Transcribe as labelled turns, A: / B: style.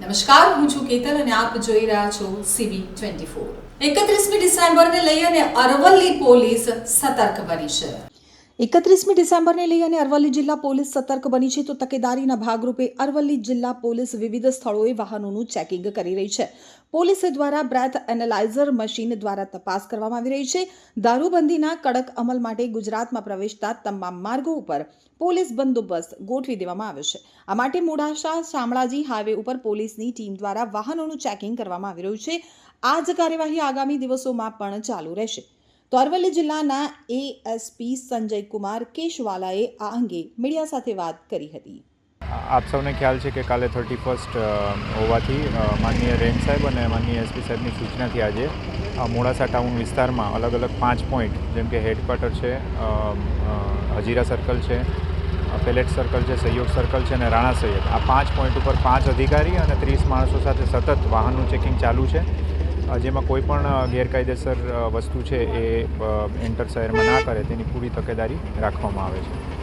A: નમસ્કાર, હું છું કેતન અને આપ જોઈ રહ્યા છો સીબી ટ્વેન્ટી ફોર. એકત્રીસમી ડિસેમ્બરને લઈ અને અરવલ્લી પોલીસ સતર્ક બની છે. એકત્રીસમી ડિસેમ્બરને લઈ અને અરવલ્લી જિલ્લા પોલીસ સતર્ક બની છે તો તકેદારીના ભાગરૂપે અરવલ્લી જિલ્લા પોલીસ વિવિધ સ્થળોએ વાહનોનું ચેકિંગ કરી રહી છે. પોલીસ દ્વારા બ્રેથ એનાલાઇઝર મશીન દ્વારા તપાસ કરવામાં આવી રહી છે. દારૂબંધીના કડક અમલ માટે ગુજરાતમાં પ્રવેશતા તમામ માર્ગો ઉપર પોલીસ બંદોબસ્ત ગોઠવી દેવામાં આવ્યો છે. આ માટે મોડાસા, શામળાજી હાઈવે ઉપર પોલીસની ટીમ દ્વારા વાહનોનું ચેકિંગ કરવામાં આવી રહ્યું છે. આ જ કાર્યવાહી આગામી દિવસોમાં પણ ચાલુ રહેશે. તો અરવલ્લી જિલ્લાના એએસપી સંજય કુમાર કેશવાલાએ આ અંગે મીડિયા સાથે વાત કરી હતી.
B: આપ સૌને ખ્યાલ છે કે કાલે થર્ટી ફર્સ્ટ હોવાથી માનનીય રેન્જ સાહેબ અને માનનીય એસપી સાહેબની સૂચનાથી આજે મોડાસા ટાઉન વિસ્તારમાં અલગ અલગ પાંચ પોઈન્ટ, જેમ કે હેડક્વાર્ટર છે હજીરા સર્કલ છે પેલેટ સર્કલ છે, સહયોગ સર્કલ છે અને રાણા સૈયદ આ પાંચ પોઈન્ટ ઉપર પાંચ અધિકારી અને ત્રીસ માણસો સાથે સતત વાહનનું ચેકિંગ ચાલુ છે. જેમાં કોઈ પણ ગેરકાયદેસર વસ્તુ છે એ એન્ટર શહેરમાં ના કરે, તેની પૂરી તકેદારી રાખવામાં આવે છે.